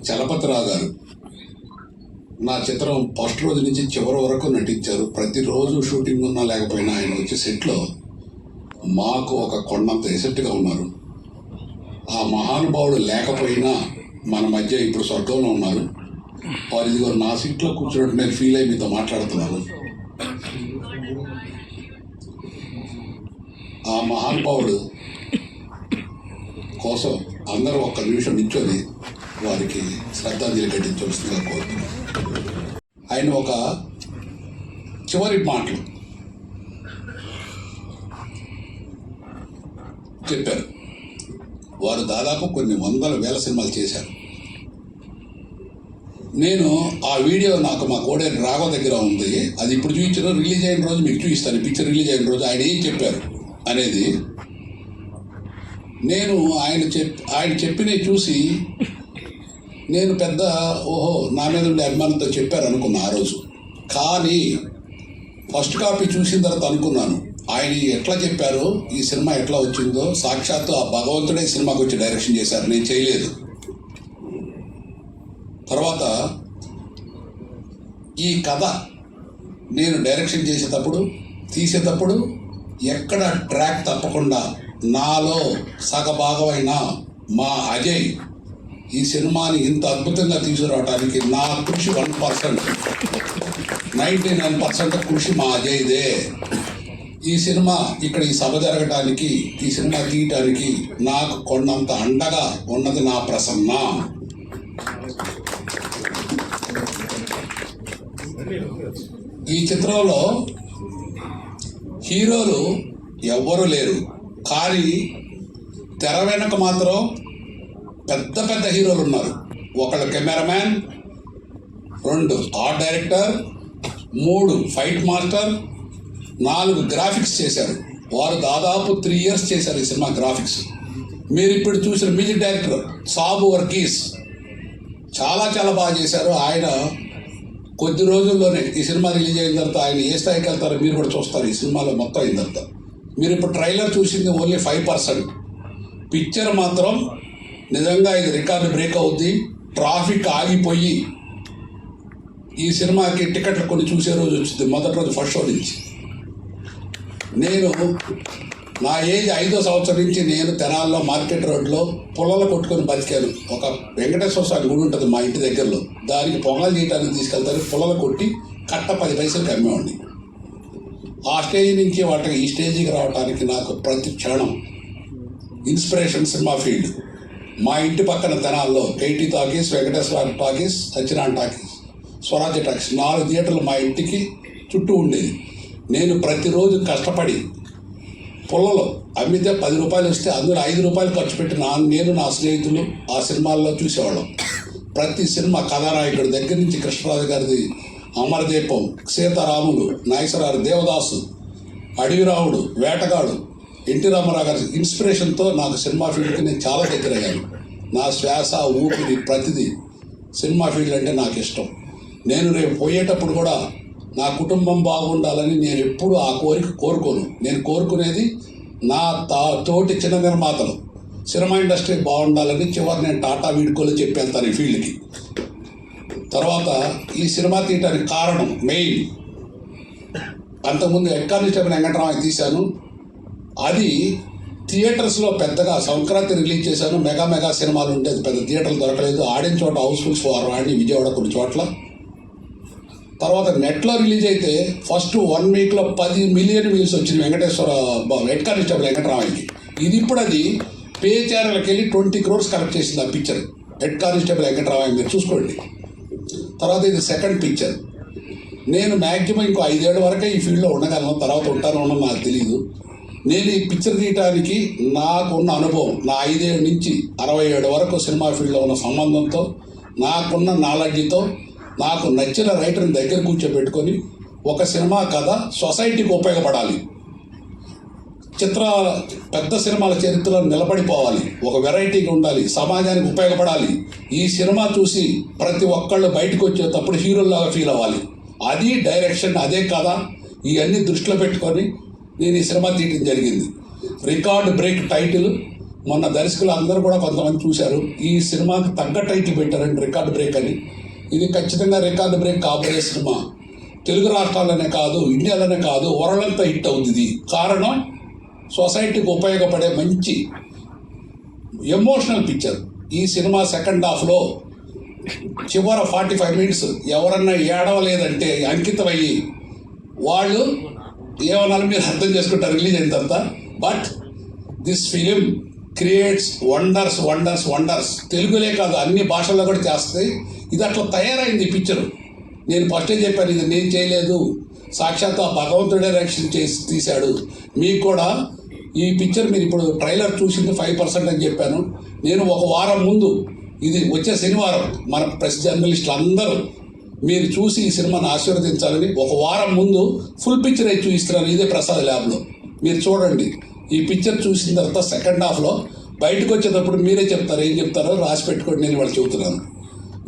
చలపతిరావు గారు నా చిత్రం ఫస్ట్ రోజు నుంచి చివరి వరకు నటించారు. ప్రతిరోజు షూటింగ్ ఉన్నా లేకపోయినా ఆయన వచ్చే సెట్లో మాకు ఒక కొండంత ఎసెట్గా ఉన్నారు. ఆ మహానుభావుడు లేకపోయినా మన మధ్య ఇప్పుడు స్వర్గంలో ఉన్నారు. వారు ఇదిగో నా సీట్లో కూర్చున్నట్టు నేను ఫీల్ అయ్యి మీతో మాట్లాడుతున్నాను. ఆ మహానుభావుడు కోసం అందరూ ఒక్క నిమిషం నిల్చొని వారికి శ్రద్ధాంజలి ఘటించవలసిందిగా కోరుతున్నాను ఆయన ఒక చివరి మాటలు చెప్పారు. వారు దాదాపు కొన్ని వందల వేల సినిమాలు చేశారు. నేను ఆ వీడియో నాకు మా కోడేరు రాఘవ దగ్గర ఉంది. అది ఇప్పుడు చూపించిన రిలీజ్ అయిన రోజు మీకు చూపిస్తాను. పిక్చర్ రిలీజ్ అయిన రోజు ఆయన ఏం చెప్పారు అనేది నేను ఆయన చెప్ ఆయన చెప్పినవి చూసి నేను పెద్ద ఓహో నా మీద ఉండే అభిమానంతో చెప్పారు అనుకున్నా ఆ రోజు. కానీ ఫస్ట్ కాపీ చూసిన తర్వాత అనుకున్నాను. ఆయన ఎట్లా చెప్పారు ఈ సినిమా ఎట్లా వచ్చిందో సాక్షాత్తు ఆ భగవంతుడే సినిమాకి వచ్చి డైరెక్షన్ చేశారు. నేను చేయలేదు. తర్వాత ఈ కథ నేను డైరెక్షన్ చేసేటప్పుడు తీసేటప్పుడు ఎక్కడ ట్రాక్ తప్పకుండా నాలో సగభాగమైన మా అజయ్ ఈ సినిమాని ఇంత అద్భుతంగా తీసుకురావడానికి నా కృషి one percent. Ninety nine percent కృషి మా అజయ్దే ఈ సినిమా ఇక్కడ ఈ సభ జరగటానికి ఈ సినిమా తీయటానికి నాకు కొండంత అండగా ఉన్నది నా ప్రసన్న. ఈ చిత్రంలో హీరోలు ఎవ్వరూ లేరు. కానీ తెర వెనక మాత్రం పెద్ద పెద్ద హీరోలు ఉన్నారు. ఒకళ్ళు కెమెరామ్యాన్ రెండు ఆర్ట్ డైరెక్టర్ మూడు ఫైట్ మాస్టర్ నాలుగు గ్రాఫిక్స్ చేశారు. వారు దాదాపు త్రీ ఇయర్స్ చేశారు ఈ సినిమా గ్రాఫిక్స్. మీరు ఇప్పుడు చూసిన మ్యూజిక్ డైరెక్టర్ సాబు వర్గీస్ చాలా చాలా బాగా చేశారు. ఆయన కొద్ది రోజుల్లోనే ఈ సినిమా రిలీజ్ అయిన తర్వాత ఆయన ఏ స్థాయికి వెళ్తారో మీరు కూడా చూస్తారు. ఈ సినిమాలో మొత్తం అయిన తర్వాత. మీరు ఇప్పుడు ట్రైలర్ చూసింది ఓన్లీ ఫైవ్ పర్సెంట్. పిక్చర్ మాత్రం నిజంగా ఇది రికార్డు బ్రేక్ అవుద్ది. ట్రాఫిక్ ఆగిపోయి ఈ సినిమాకి టికెట్లు కొన్ని చూసే రోజు వచ్చింది. మొదటి రోజు ఫస్ట్ షో నుంచి. నేను నా ఏజ్ ఐదో సంవత్సరం నుంచి నేను తెనాల్లో మార్కెట్ రోడ్లో పొలాలు కొట్టుకొని బతికాను. ఒక వెంకటేశ్వర స్వామి గుడి ఉంటుంది మా ఇంటి దగ్గరలో. దానికి పొంగల్ చేయడానికి తీసుకెళ్తారు. పొలాలు కొట్టి కట్ట పది పైసలు అమ్మేవాడిని. ఆ స్టేజ్ నుంచి వాటికి ఈ స్టేజ్కి రావడానికి నాకు ప్రతి క్షణం ఇన్స్పిరేషన్ సినిమా ఫీల్డ్. మా ఇంటి పక్కన తెనాల్లో KT talkies Venkateswara talkies Satyanarayana talkies Swarajya talkies నాలుగు థియేటర్లు మా ఇంటికి చుట్టూ ఉండేది. నేను ప్రతిరోజు కష్టపడి పుల్లలో అమ్మితే పది రూపాయలు వస్తే అందులో ఐదు రూపాయలు ఖర్చు పెట్టి నా నేను నా స్నేహితులు ఆ సినిమాల్లో చూసేవాళ్ళం. ప్రతి సినిమా కథానాయకుడి దగ్గర నుంచి కృష్ణరాజు గారిది అమరదీపం సీతారాములు నాగేశ్వరరావు దేవదాసు అడవిరాముడు వేటగాడు ఎన్టీ రామారావు గారి ఇన్స్పిరేషన్తో నాకు సినిమా ఫీల్డ్కి నేను చాలా దగ్గర అయ్యాను. నా శ్వాస ఊపిరి ప్రతిదీ సినిమా ఫీల్డ్ అంటే నాకు ఇష్టం. నేను రేపు పోయేటప్పుడు కూడా నా కుటుంబం బాగుండాలని నేను ఎప్పుడు ఆ కోరిక కోరుకోను. నేను కోరుకునేది నా తా తోటి చిన్న నిర్మాతలు. సినిమా ఇండస్ట్రీ బాగుండాలని చివరి నేను టాటా వీడుకోలు చెప్పి వెళ్తాను ఈ ఫీల్డ్కి తర్వాత ఈ సినిమా తీయటానికి కారణం మెయిన్. అంతకుముందు హెడ్ నుంచి వెంకటరామయ్య తీశాను. అది థియేటర్స్లో పెద్దగా సంక్రాంతి రిలీజ్ చేశాను. మెగా మెగా సినిమాలు ఉండేది పెద్ద థియేటర్లు దొరకలేదు. ఆడిన చోట హౌస్ఫుల్స్ ఫార్ ఆడి విజయవాడ కొన్ని చోట్ల. తర్వాత నెట్లో రిలీజ్ అయితే ఫస్ట్ వన్ వీక్లో పది మిలియన్ వ్యూస్ వచ్చింది వెంకటేశ్వర బ- హెడ్ కానిస్టేబుల్ వెంకటరామయ్యకి ఇది ఇప్పుడు అది పే ఛానల్కి వెళ్ళి ట్వంటీ క్రోర్స్ కలెక్ట్ చేసింది ఆ పిక్చర్. హెడ్ కానిస్టేబుల్ వెంకటరామయ్య మీరు చూసుకోండి. తర్వాత ఇది సెకండ్ పిక్చర్. నేను మ్యాక్సిమం ఇంకో ఐదేళ్ళ వరకే ఈ ఫీల్డ్లో ఉండగలను. తర్వాత ఉంటానో ఉండను నాకు తెలియదు నేను ఈ పిక్చర్ తీయటానికి నాకున్న అనుభవం నా ఐదేళ్ళ నుంచి అరవై ఏడు వరకు సినిమా ఫీల్డ్లో ఉన్న సంబంధంతో నాకున్న నాలెడ్జ్తో నాకు నచ్చిన రైటర్ని దగ్గర కూర్చోబెట్టుకొని ఒక సినిమా కథ సొసైటీకి ఉపయోగపడాలి. చిత్ర పెద్ద సినిమాల చరిత్రలో నిలబడిపోవాలి. ఒక వెరైటీగా ఉండాలి. సమాజానికి ఉపయోగపడాలి. ఈ సినిమా చూసి ప్రతి ఒక్కళ్ళు బయటకు వచ్చేటప్పుడు హీరోలాగా ఫీల్ అవ్వాలి. అది డైరెక్షన్ అదే కథ. ఇవన్నీ దృష్టిలో పెట్టుకొని నేను ఈ సినిమా తీయడం జరిగింది. Record break title. మొన్న దర్శకులు అందరూ కూడా కొంతమంది చూశారు. ఈ సినిమాకి తగ్గ టైటిల్ పెట్టారండి రికార్డ్ బ్రేక్ అని. ఇది ఖచ్చితంగా రికార్డ్ బ్రేక్ కాబోయే సినిమా. తెలుగు రాష్ట్రాల్లోనే కాదు ఇండియాలోనే కాదు వరల్డ్ అంతా హిట్ అవుతుంది ఇది. కారణం సొసైటీకి ఉపయోగపడే మంచి ఎమోషనల్ పిక్చర్. ఈ సినిమా సెకండ్ హాఫ్లో చివర ఫార్టీ ఫైవ్ మినిట్స్ ఎవరన్నా ఏడవలేదంటే అంకితమయ్యి వాళ్ళు ఏమన్నా మీరు అర్థం చేసుకుంటారు రిలీజ్ అయిన తర్వాత. But this film creates wonders wonders wonders తెలుగులే కాదు అన్ని భాషల్లో కూడా చేస్తాయి. ఇది అట్లా తయారైంది ఈ పిక్చర్ నేను ఫస్టే చెప్పాను ఇది నేను చేయలేదు. సాక్షాత్ ఆ భగవంతుడే రక్షణ చేసి తీశాడు. మీకు కూడా ఈ పిక్చర్ మీరు ఇప్పుడు ట్రైలర్ చూసింది ఫైవ్ పర్సెంట్ అని చెప్పాను. నేను ఒక వారం ముందు ఇది వచ్చే శనివారం మన ప్రెస్ జర్నలిస్టులు అందరూ మీరు చూసి ఈ సినిమాను ఆశీర్వదించాలని ఒక వారం ముందు ఫుల్ పిక్చర్ అయితే చూపిస్తున్నాను. ఇదే ప్రసాద్ ల్యాబ్లో మీరు చూడండి. ఈ పిక్చర్ చూసిన తర్వాత సెకండ్ హాఫ్లో బయటకు వచ్చేటప్పుడు మీరే చెప్తారు. ఏం చెప్తారో రాసి పెట్టుకోండి. నేను వాళ్ళు చెబుతున్నాను.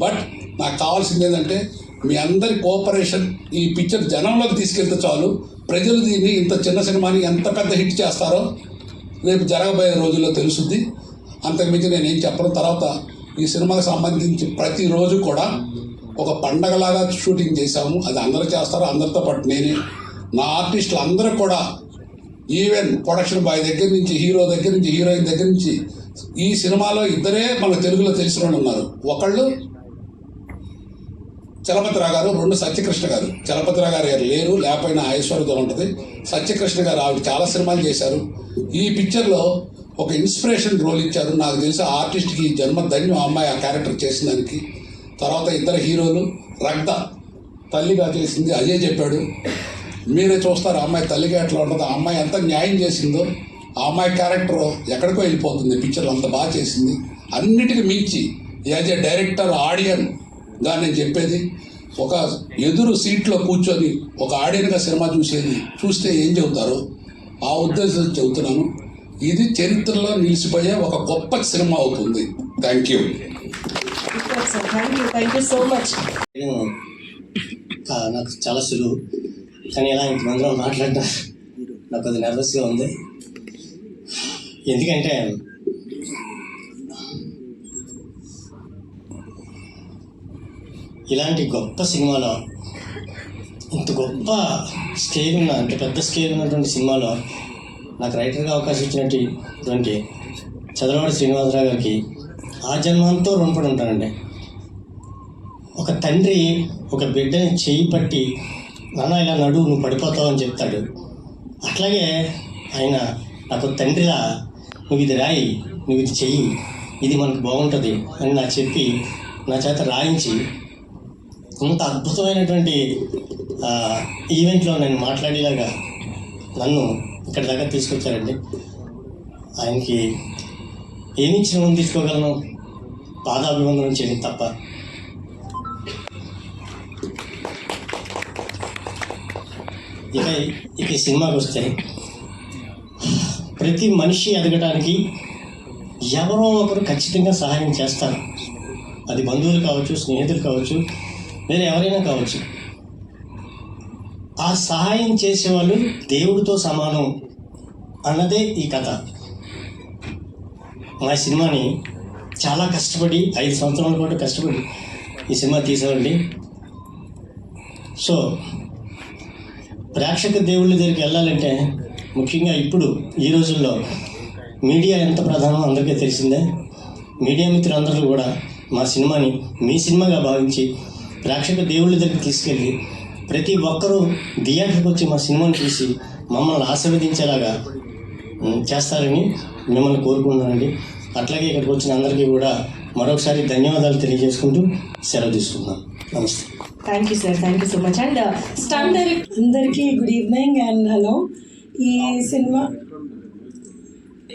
బట్ నాకు కావాల్సింది ఏంటంటే మీ అందరి కోఆపరేషన్ ఈ పిక్చర్ జనంలోకి తీసుకెళ్తే చాలు. ప్రజలు దీన్ని ఇంత చిన్న సినిమాని ఎంత పెద్ద హిట్ చేస్తారో రేపు జరగబోయే రోజుల్లో తెలుస్తుంది అంతకుమించి నేను చెప్పడం చెప్పను. తర్వాత ఈ సినిమాకి సంబంధించి ప్రతిరోజు కూడా ఒక పండగలాగా షూటింగ్ చేశాము. అది అందరూ చేస్తారు అందరితో పాటు నేనే. నా ఆర్టిస్టులు అందరూ కూడా ఈవెన్ ప్రొడక్షన్ బాయ్ దగ్గర నుంచి హీరో దగ్గర నుంచి హీరోయిన్ దగ్గర నుంచి ఈ సినిమాలో ఇద్దరే మన తెలుగులో తెలిసిన వాళ్ళు ఉన్నారు. ఒకళ్ళు చలపతిరావు గారు రెండు సత్యకృష్ణ గారు. చలపతిరావు గారు లేరు లేకపోయినా ఐశ్వర్యతో ఉంటుంది. సత్యకృష్ణ గారు ఆవిడ చాలా సినిమాలు చేశారు. ఈ పిక్చర్లో ఒక ఇన్స్పిరేషన్ రోల్ ఇచ్చారు. నాకు తెలిసి ఆర్టిస్ట్కి జన్మ ధన్యం అమ్మాయి ఆ క్యారెక్టర్ చేసిన దానికి. తర్వాత ఇద్దరు హీరోలు రక్త తల్లిగా చేసింది అజయ్ చెప్పాడు. మీరే చూస్తారు ఆ అమ్మాయి తల్లిగా ఎట్లా ఉండదు ఆ అమ్మాయి ఎంత న్యాయం చేసిందో ఆ అమ్మాయి క్యారెక్టర్ ఎక్కడికో వెళ్ళిపోతుంది పిక్చర్ అంత బాగా చేసింది. అన్నిటికీ మించి యాజ్ ఏ డైరెక్టర్ ఆడియన్గా నేను చెప్పేది ఒక ఎదురు సీట్లో కూర్చొని ఒక ఆడియన్గా సినిమా చూసేది చూస్తే ఏం చెబుతారో ఆ ఉద్దేశం చెబుతున్నాను. ఇది చరిత్రలో నిలిచిపోయే ఒక గొప్ప సినిమా అవుతుంది. థ్యాంక్ యూ నాకు చాలా సులువు. కానీ ఇలా ఇంతమందిలో మాట్లాడటం నాకు అది నర్వస్గా ఉంది. ఎందుకంటే ఇలాంటి గొప్ప సినిమాలో ఇంత గొప్ప స్కేల్ ఉన్న అంత పెద్ద స్కేల్ ఉన్నటువంటి సినిమాలో నాకు రైటర్గా అవకాశం ఇచ్చినటువంటి చంద్రబాబు శ్రీనివాసరావు గారికి ఆ జన్మంతో రుణపడి ఉంటానండి ఒక తండ్రి ఒక బిడ్డని చేయి పట్టి నాన్న ఇలా నడు నువ్వు పడిపోతావు అని చెప్తాడు. అట్లాగే ఆయన నాకు తండ్రిలా నువ్వు ఇది రాయి నువ్వు ఇది చెయ్యి ఇది మనకు బాగుంటుంది అని నాకు చెప్పి నా చేత రాయించి ఇంత అద్భుతమైనటువంటి ఈవెంట్లో నేను మాట్లాడేలాగా నన్ను ఇక్కడ దాకా తీసుకొచ్చారండి. ఆయనకి ఏమి ఇచ్చిన తీసుకోగలను? పాదాభివందనం చేయడం తప్ప. ఇక ఇక ఈ సినిమాకి వస్తే ప్రతి మనిషి ఎదగడానికి ఎవరో ఒకరు ఖచ్చితంగా సహాయం చేస్తారు. అది బంధువులు కావచ్చు స్నేహితులు కావచ్చు వేరే ఎవరైనా కావచ్చు. ఆ సహాయం చేసేవాళ్ళు దేవుడితో సమానం అన్నదే ఈ కథ. మా సినిమాని చాలా కష్టపడి ఐదు సంవత్సరాల పాటు కష్టపడి ఈ సినిమా తీసామండి సో ప్రేక్షక దేవుళ్ళ దగ్గరికి వెళ్ళాలంటే ముఖ్యంగా ఇప్పుడు ఈ రోజుల్లో మీడియా ఎంత ప్రధానమో అందరికీ తెలిసిందే. మీడియా మిత్రులందరూ కూడా మా సినిమాని మీ సినిమాగా భావించి ప్రేక్షక దేవుళ్ళ దగ్గరికి తీసుకెళ్ళి ప్రతి ఒక్కరూ థియేటర్కి వచ్చి మా సినిమాని చూసి మమ్మల్ని ఆశీర్వదించేలాగా చేస్తారని మిమ్మల్ని కోరుకుంటున్నానండి. అట్లాగే ఇక్కడికి వచ్చిన అందరికీ కూడా మరొకసారి ధన్యవాదాలు తెలియజేసుకుంటూ సెలవు తీసుకుందాం. నమస్తే. Thank you sir thank you so much and stun direct అందరికీ గుడ్ ఈవినింగ్ అండ్ హలో ఈ సినిమా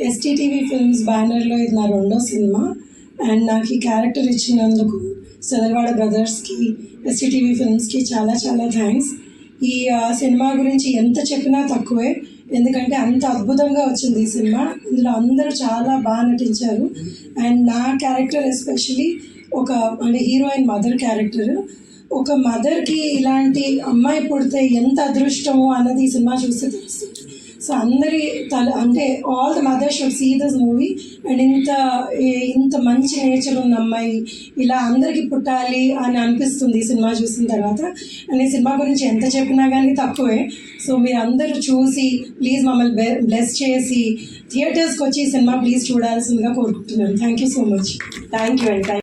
ఎస్టీటీవీ ఫిల్మ్స్ బ్యానర్లో ఇది నా రెండో సినిమా. అండ్ నాకు ఈ క్యారెక్టర్ ఇచ్చినందుకు సదర్వాడ బ్రదర్స్కి ఎస్టీటీవీ ఫిల్మ్స్కి చాలా చాలా థ్యాంక్స్ ఈ సినిమా గురించి ఎంత చెప్పినా తక్కువే. ఎందుకంటే అంత అద్భుతంగా వచ్చింది ఈ సినిమా. ఇందులో అందరూ చాలా బాగా నటించారు. అండ్ నా క్యారెక్టర్ ఎస్పెషలీ ఒక అంటే హీరోయిన్ మదర్ క్యారెక్టర్. ఒక మదర్కి ఇలాంటి అమ్మాయి పుడితే ఎంత అదృష్టమో అన్నది ఈ సినిమా చూస్తే తెలుస్తుంది. సో అందరి తల అంటే all the mother should see this movie and ఇంత ఇంత మంచి నేచర్ ఉన్న అమ్మాయి ఇలా అందరికీ పుట్టాలి అని అనిపిస్తుంది ఈ సినిమా చూసిన తర్వాత. అండ్ ఈ సినిమా గురించి ఎంత చెప్పినా కానీ తక్కువే. సో మీరు అందరూ చూసి ప్లీజ్ మమ్మల్ని బ్లెస్ చేసి థియేటర్స్కి వచ్చి ఈ సినిమా ప్లీజ్ చూడాల్సిందిగా కోరుకుంటున్నాను. Thank you so much thank you అండి